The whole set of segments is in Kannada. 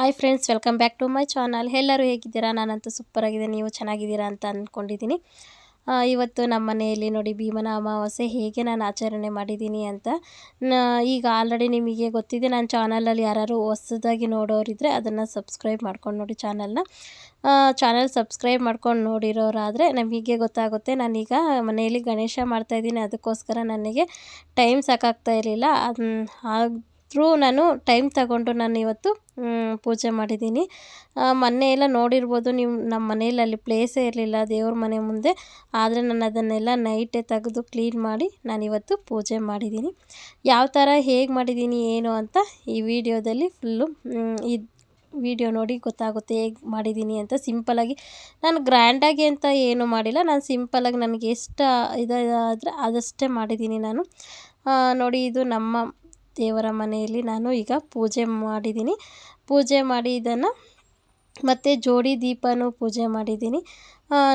Hi friends, welcome back to my channel. ಎಲ್ಲರೂ ಹೇಗಿದ್ದೀರಾ? ನಾನಂತೂ ಸೂಪರಾಗಿದೆ ನೀವು ಚೆನ್ನಾಗಿದ್ದೀರಾ ಅಂತ ಅಂದ್ಕೊಂಡಿದ್ದೀನಿ ಇವತ್ತು ನಮ್ಮ ಮನೆಯಲ್ಲಿ ನೋಡಿ ಭೀಮನ ಅಮಾವಾಸ್ಯೆ ಹೇಗೆ ನಾನು ಆಚರಣೆ ಮಾಡಿದ್ದೀನಿ ಅಂತ. ಈಗ ಆಲ್ರೆಡಿ ನಿಮಗೆ ಗೊತ್ತಿದೆ, ನಾನು ಚಾನಲಲ್ಲಿ ಯಾರು ಹೊಸದಾಗಿ ನೋಡೋರಿದ್ದರೆ ಅದನ್ನು ಸಬ್ಸ್ಕ್ರೈಬ್ ಮಾಡ್ಕೊಂಡು ನೋಡಿ ಚಾನಲ್ನ. ಚಾನಲ್ ಸಬ್ಸ್ಕ್ರೈಬ್ ಮಾಡ್ಕೊಂಡು ನೋಡಿರೋರಾದರೆ ನಮಗೆ ಗೊತ್ತಾಗುತ್ತೆ. ನಾನೀಗ ಮನೆಯಲ್ಲಿ ಗಣೇಶ ಮಾಡ್ತಾಯಿದ್ದೀನಿ ಅದಕ್ಕೋಸ್ಕರ ನನಗೆ ಟೈಮ್ ಸಾಕಾಗ್ತಾ ಇರಲಿಲ್ಲ. ಆದರೂ ನಾನು ಟೈಮ್ ತಗೊಂಡು ನಾನು ಇವತ್ತು ಪೂಜೆ ಮಾಡಿದ್ದೀನಿ. ಮೊನ್ನೆ ಎಲ್ಲ ನೋಡಿರ್ಬೋದು ನೀವು, ನಮ್ಮ ಮನೆಯಲ್ಲಿ ಅಲ್ಲಿ ಪ್ಲೇಸೇ ಇರಲಿಲ್ಲ, ದೇವ್ರ ಮನೆ ಮುಂದೆ. ಆದರೆ ನಾನು ಅದನ್ನೆಲ್ಲ ನೈಟೇ ತೆಗೆದು ಕ್ಲೀನ್ ಮಾಡಿ ನಾನು ಇವತ್ತು ಪೂಜೆ ಮಾಡಿದ್ದೀನಿ. ಯಾವ ಥರ ಹೇಗೆ ಮಾಡಿದ್ದೀನಿ, ಏನು ಅಂತ ಈ ವಿಡಿಯೋದಲ್ಲಿ ಫುಲ್ಲು ಈ ವಿಡಿಯೋ ನೋಡಿ ಗೊತ್ತಾಗುತ್ತೆ ಹೇಗೆ ಮಾಡಿದ್ದೀನಿ ಅಂತ ಸಿಂಪಲಾಗಿ ನಾನು ಗ್ರ್ಯಾಂಡಾಗಿ ಅಂತ ಏನು ಮಾಡಿಲ್ಲ, ನಾನು ಸಿಂಪಲಾಗಿ ನನಗೆ ಎಷ್ಟು ಇದಾದರೆ ಅದಷ್ಟೇ ಮಾಡಿದ್ದೀನಿ ನಾನು. ನೋಡಿ ಇದು ನಮ್ಮ ದೇವರ ಮನೆಯಲ್ಲಿ ನಾನು ಈಗ ಪೂಜೆ ಮಾಡಿದ್ದೀನಿ. ಪೂಜೆ ಮಾಡಿ ಇದನ್ನು ಮತ್ತು ಜೋಡಿ ದೀಪನೂ ಪೂಜೆ ಮಾಡಿದ್ದೀನಿ.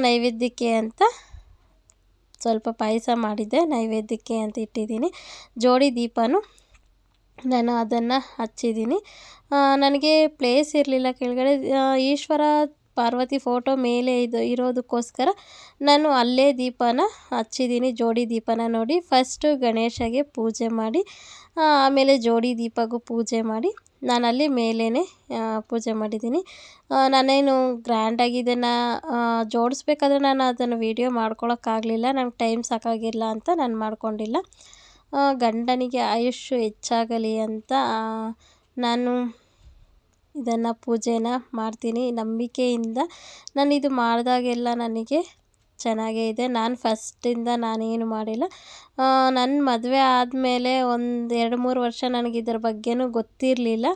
ನೈವೇದ್ಯಕ್ಕೆ ಅಂತ ಸ್ವಲ್ಪ ಪಾಯಸ ಮಾಡಿದ್ದೆ. ನೈವೇದ್ಯಕ್ಕೆ ಅಂತ ಇಟ್ಟಿದ್ದೀನಿ. ಜೋಡಿ ದೀಪನೂ ನಾನು ಅದನ್ನು ಹಚ್ಚಿದ್ದೀನಿ. ನನಗೆ ಪ್ಲೇಸ್ ಇರಲಿಲ್ಲ ಕೆಳಗಡೆ. ಈಶ್ವರ ಪಾರ್ವತಿ ಫೋಟೋ ಮೇಲೆ ಇದು ಇರೋದಕ್ಕೋಸ್ಕರ ನಾನು ಅಲ್ಲೇ ದೀಪನ ಹಚ್ಚಿದ್ದೀನಿ, ಜೋಡಿ ದೀಪನ ನೋಡಿ. ಫಸ್ಟು ಗಣೇಶಗೆ ಪೂಜೆ ಮಾಡಿ ಆಮೇಲೆ ಜೋಡಿ ದೀಪಗೂ ಪೂಜೆ ಮಾಡಿ ನಾನು ಅಲ್ಲಿ ಮೇಲೇ ಪೂಜೆ ಮಾಡಿದ್ದೀನಿ. ನಾನೇನು ಗ್ರ್ಯಾಂಡಾಗಿ ಇದನ್ನು ಜೋಡಿಸ್ಬೇಕಾದ್ರೆ ನಾನು ಅದನ್ನು ವೀಡಿಯೋ ಮಾಡ್ಕೊಳೋಕ್ಕಾಗಲಿಲ್ಲ, ನಂಗೆ ಟೈಮ್ ಸಾಕಾಗಿಲ್ಲ ಅಂತ ನಾನು ಮಾಡ್ಕೊಂಡಿಲ್ಲ. ಗಂಡನಿಗೆ ಆಯುಷ್ಯು ಹೆಚ್ಚಾಗಲಿ ಅಂತ ನಾನು ಇದನ್ನು ಪೂಜೆನ ಮಾಡ್ತೀನಿ. ನಂಬಿಕೆಯಿಂದ ನಾನು ಇದು ಮಾಡಿದಾಗೆಲ್ಲ ನನಗೆ ಚೆನ್ನಾಗೇ ಇದೆ. ನಾನು ಫಸ್ಟಿಂದ ನಾನೇನು ಮಾಡಿಲ್ಲ. ನನ್ನ ಮದುವೆ ಆದಮೇಲೆ ಒಂದು ಎರಡು ಮೂರು ವರ್ಷ ನನಗೆ ಇದ್ರ ಬಗ್ಗೆನೂ ಗೊತ್ತಿರಲಿಲ್ಲ.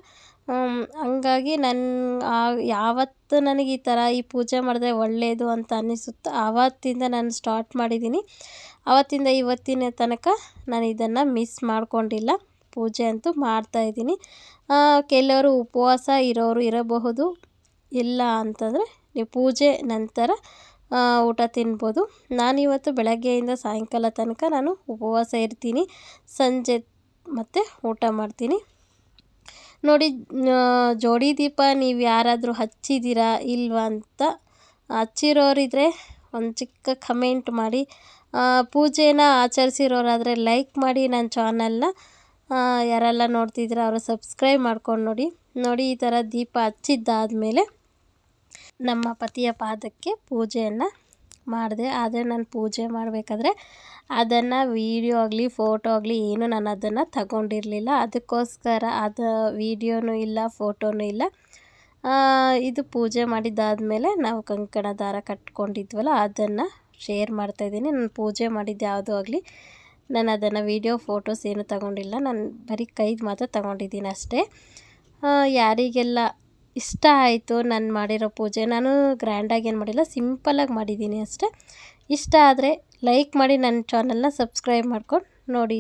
ಹಂಗಾಗಿ ನನ್ನ ಯಾವತ್ತು ನನಗೆ ಈ ಥರ ಈ ಪೂಜೆ ಮಾಡಿದ್ರೆ ಒಳ್ಳೆಯದು ಅಂತ ಅನ್ನಿಸುತ್ತೋ ಆವತ್ತಿಂದ ನಾನು ಸ್ಟಾರ್ಟ್ ಮಾಡಿದ್ದೀನಿ. ಆವತ್ತಿಂದ ಇವತ್ತಿನ ತನಕ ನಾನು ಇದನ್ನು ಮಿಸ್ ಮಾಡ್ಕೊಂಡಿಲ್ಲ. ಪೂಜೆ ಅಂತೂ ಮಾಡ್ತಾಯಿದ್ದೀನಿ ಕೆಲವರು ಉಪವಾಸ ಇರೋರು ಇರಬಹುದು, ಇಲ್ಲ ಅಂತಂದರೆ ನೀವು ಪೂಜೆ ನಂತರ ಊಟ ತಿನ್ಬೋದು. ನಾನಿವತ್ತು ಬೆಳಗ್ಗೆಯಿಂದ ಸಾಯಂಕಾಲ ತನಕ ನಾನು ಉಪವಾಸ ಇರ್ತೀನಿ. ಸಂಜೆ ಮತ್ತು ಊಟ ಮಾಡ್ತೀನಿ. ನೋಡಿ ಜೋಡಿ ದೀಪ ನೀವು ಯಾರಾದರೂ ಹಚ್ಚಿದ್ದೀರಾ ಇಲ್ವಾ ಅಂತ ಹಚ್ಚಿರೋರಿದ್ರೆ ಒಂದು ಚಿಕ್ಕ ಕಮೆಂಟ್ ಮಾಡಿ. ಪೂಜೆನ ಆಚರಿಸಿರೋರಾದರೆ ಲೈಕ್ ಮಾಡಿ ನನ್ನ ಚಾನಲ್ನ. ಯಾರೆಲ್ಲ ನೋಡ್ತಿದ್ದೀರಾ ಅವರು ಸಬ್ಸ್ಕ್ರೈಬ್ ಮಾಡ್ಕೊಂಡು ನೋಡಿ. ನೋಡಿ, ಈ ಥರ ದೀಪ ಹಚ್ಚಿದ್ದಾದಮೇಲೆ ನಮ್ಮ ಪತಿಯ ಪಾದಕ್ಕೆ ಪೂಜೆಯನ್ನು ಮಾಡಿದೆ. ಆದರೆ ನಾನು ಪೂಜೆ ಮಾಡಬೇಕಾದ್ರೆ ಅದನ್ನು ವೀಡಿಯೋ ಆಗಲಿ ಫೋಟೋ ಆಗಲಿ ಏನು ನಾನು ಅದನ್ನು ತಗೊಂಡಿರಲಿಲ್ಲ. ಅದಕ್ಕೋಸ್ಕರ ಅದು ವೀಡಿಯೋನೂ ಇಲ್ಲ ಫೋಟೋನೂ ಇಲ್ಲ. ಇದು ಪೂಜೆ ಮಾಡಿದ್ದಾದಮೇಲೆ ನಾವು ಕಂಕಣ ದಾರ ಕಟ್ಕೊಂಡಿದ್ವಲ್ಲ, ಅದನ್ನು ಶೇರ್ ಮಾಡ್ತಾಯಿದ್ದೀನಿ ನಾನು ಪೂಜೆ ಮಾಡಿದ್ದು ಯಾವುದೂ ಆಗಲಿ ನಾನು ಅದನ್ನು ವೀಡಿಯೋ ಫೋಟೋಸ್ ಏನು ತಗೊಂಡಿಲ್ಲ. ನಾನು ಬರೀ ಕೈದು ಮಾತ್ರ ತಗೊಂಡಿದ್ದೀನಿ ಅಷ್ಟೇ. ಯಾರಿಗೆಲ್ಲ ಇಷ್ಟ ಆಯಿತು ನಾನು ಮಾಡಿರೋ ಪೂಜೆ, ನಾನು ಗ್ರ್ಯಾಂಡಾಗಿ ಏನು ಮಾಡಿಲ್ಲ ಸಿಂಪಲಾಗಿ ಮಾಡಿದ್ದೀನಿ ಅಷ್ಟೇ. ಇಷ್ಟ ಆದರೆ ಲೈಕ್ ಮಾಡಿ ನನ್ನ ಚಾನಲ್ನ ಸಬ್ಸ್ಕ್ರೈಬ್ ಮಾಡ್ಕೊಂಡು ನೋಡಿ.